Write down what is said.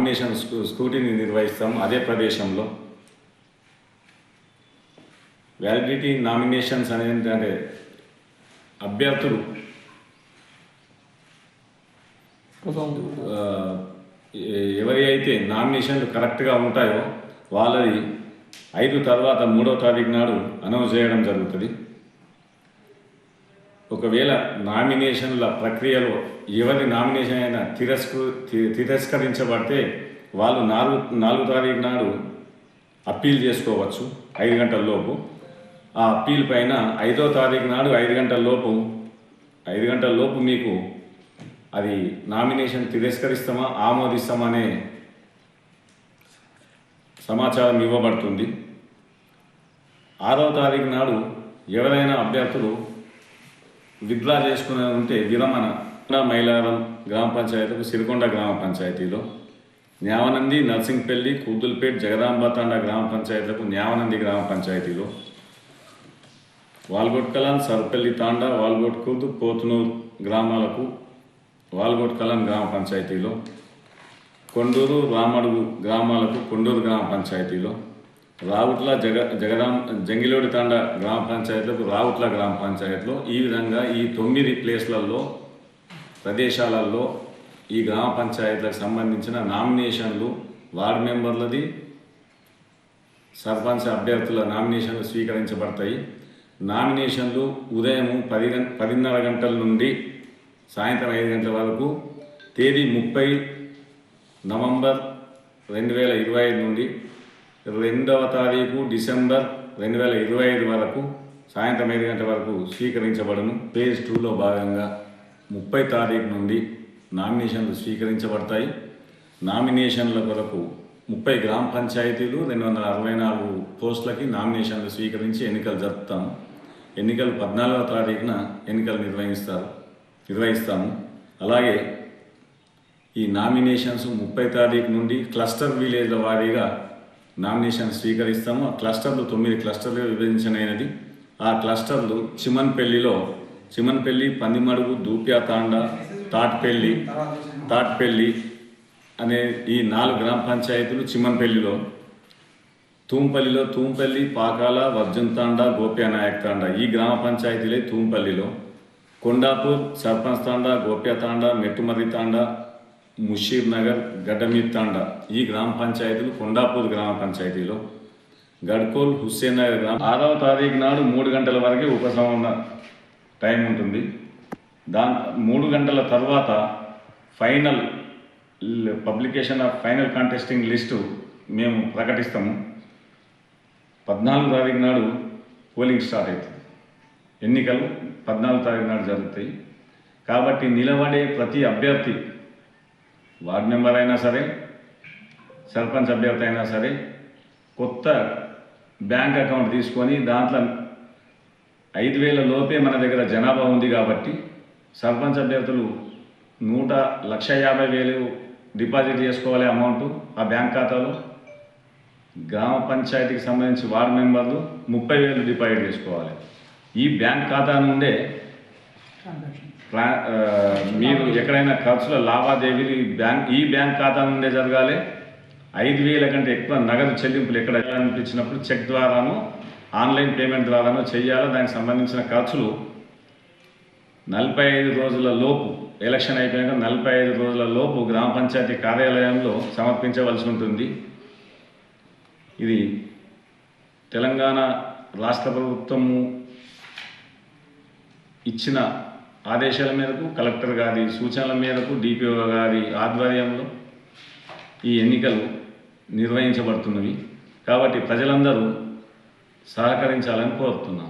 Nomination స్కూ- స్కూటీని నిర్వహిస్తాం అదే ప్రదేశంలో. వ్యాలిడిటీ నామినేషన్స్ అనేది ఏంటంటే అభ్యర్థులు ఎవరి అయితే నామినేషన్లు కరెక్ట్గా ఉంటాయో వాళ్ళది ఐదు తర్వాత మూడో తారీఖు నాడు అనౌన్స్ చేయడం జరుగుతుంది. ఒకవేళ నామినేషన్ల ప్రక్రియలో ఎవరి నామినేషన్ అయినా తిరస్కృ తి- తిరస్కరించబడితే వాళ్ళు నాలుగు నాలుగు తారీఖు నాడు అప్పీల్ చేసుకోవచ్చు ఐదు గంటల లోపు. ఆ అప్పీల్ పైన ఐదో తారీఖు నాడు ఐదు గంటల లోపు ఐదు గంటల లోపు మీకు అది నామినేషన్ తిరస్కరిస్తామా ఆమోదిస్తామా అనే సమాచారం ఇవ్వబడుతుంది. ఆరో తారీఖు నాడు ఎవరైనా అభ్యర్థులు విత్డ్రా చేసుకునే ఉంటే విరమణ. మైలారం గ్రామ పంచాయతీకు సిరికొండ గ్రామ పంచాయతీలో. న్యావనంది నర్సింగ్పల్లి కూతుల్పేట్ జగదాంబతాండ గ్రామ పంచాయతీలకు న్యావనంది గ్రామ పంచాయతీలో. వాల్గొట్కలాన్ సర్పల్లి తాండ వాల్గొట్కూదు పోతునూరు గ్రామాలకు వాల్గొట్కలాన్ గ్రామ పంచాయతీలో. కొండూరు రామడుగు గ్రామాలకు కొండూరు గ్రామ పంచాయతీలో. రావుట్ల జగ జగదాం జంగిలోడి తాండ గ్రామ పంచాయతీలకు రావుట్ల గ్రామ పంచాయతీలో ఈ విధంగా ఈ తొమ్మిది ప్లేస్లలో ప్రదేశాలలో ఈ గ్రామ పంచాయతీలకు సంబంధించిన నామినేషన్లు వార్డు మెంబర్లది సర్పంచ్ అభ్యర్థుల నామినేషన్లు స్వీకరించబడతాయి. నామినేషన్లు ఉదయం పది గం పదిన్నర గంటల నుండి సాయంత్రం ఐదు గంటల వరకు తేదీ ముప్పై నవంబర్ రెండు వేల ఇరవై ఐదు నుండి రెండవ తారీఖు డిసెంబర్ రెండు వేల ఇరవై ఐదు వరకు సాయంత్రం ఐదు గంటల వరకు స్వీకరించబడును. ఫేజ్ టూలో భాగంగా ముప్పై తారీఖు నుండి నామినేషన్లు స్వీకరించబడతాయి. నామినేషన్ల కొరకు ముప్పై గ్రామ పంచాయతీలు రెండు వందల అరవై నాలుగు పోస్టులకి నామినేషన్లు స్వీకరించి ఎన్నికలు జరుపుతాము. ఎన్నికలు పద్నాలుగవ తారీఖున ఎన్నికలు నిర్వహిస్తారు నిర్వహిస్తాము. అలాగే ఈ నామినేషన్స్ ముప్పై తారీఖు నుండి క్లస్టర్ విలేజ్ల వారీగా నామినేషన్ స్వీకరిస్తాము. ఆ క్లస్టర్లు తొమ్మిది క్లస్టర్లు విభజించనైనది ఆ క్లస్టర్లు చిమన్పల్లిలో చిమన్పల్లి పందిమడుగు దూప్యాతాండ తాట్పల్లి తాట్పల్లి అనే ఈ నాలుగు గ్రామ పంచాయతీలు చిమన్పల్లిలో. తూంపల్లిలో తూంపల్లి పాకాల వర్జున్తాండ గోప్యానాయక్ తాండ ఈ గ్రామ పంచాయతీలే తూంపల్లిలో. కొండాపూర్ సర్పంచ్ తాండ గోప్యతాండ మెట్టుమర్రి తాండ ముషీర్ నగర్ గడ్డమీర్తాండ ఈ గ్రామ పంచాయతీలు కొండాపూర్ గ్రామ పంచాయతీలో. గడ్కోల్ హుస్సేన్ నగర్ గ్రామ. ఆరవ తారీఖు నాడు మూడు గంటల వరకే ఉపశమన టైం ఉంటుంది. దాని మూడు గంటల తర్వాత final publication of final contesting list మేము ప్రకటిస్తాము. పద్నాలుగు తారీఖు నాడు పోలింగ్ స్టార్ట్ అవుతుంది. ఎన్నికలు పద్నాలుగు తారీఖు నాడు జరుగుతాయి. కాబట్టి నిలబడే ప్రతి అభ్యర్థి వార్డు మెంబర్ అయినా సరే సర్పంచ్ అభ్యర్థి అయినా సరే కొత్త బ్యాంక్ అకౌంట్ తీసుకొని దాంట్లో ఐదు వేల లోపే మన దగ్గర జనాభా ఉంది కాబట్టి సర్పంచ్ అభ్యర్థులు నూట లక్ష యాభై వేలు డిపాజిట్ చేసుకోవాలి అమౌంట్ ఆ బ్యాంక్ ఖాతాలో. గ్రామ పంచాయతీకి సంబంధించి వార్డు మెంబర్లు ముప్పై వేలు డిపాజిట్ చేసుకోవాలి. ఈ బ్యాంక్ ఖాతా నుండే మీరు ఎక్కడైనా ఖర్చుల లావాదేవీలు ఈ బ్యాంక్ ఈ బ్యాంక్ ఖాతా నుండే జరగాలి. ఐదు వేల కంటే ఎక్కువ నగదు చెల్లింపులు ఎక్కడ అనిపించినప్పుడు చెక్ ద్వారాను ఆన్లైన్ పేమెంట్ ద్వారానో చేయాలి? దానికి సంబంధించిన ఖర్చులు నలభై ఐదు రోజుల లోపు ఎలక్షన్ అయిపోయాక నలభై ఐదు రోజుల లోపు గ్రామ పంచాయతీ కార్యాలయంలో సమర్పించవలసి ఉంటుంది. ఇది తెలంగాణ రాష్ట్ర ప్రభుత్వము ఇచ్చిన ఆదేశాల మేరకు కలెక్టర్ గారి సూచనల మేరకు డిపిఓ గారి ఆధ్వర్యంలో ఈ ఎన్నికలు నిర్వహించబడుతున్నవి. కాబట్టి ప్రజలందరూ సహకరించాలని కోరుతున్నాం.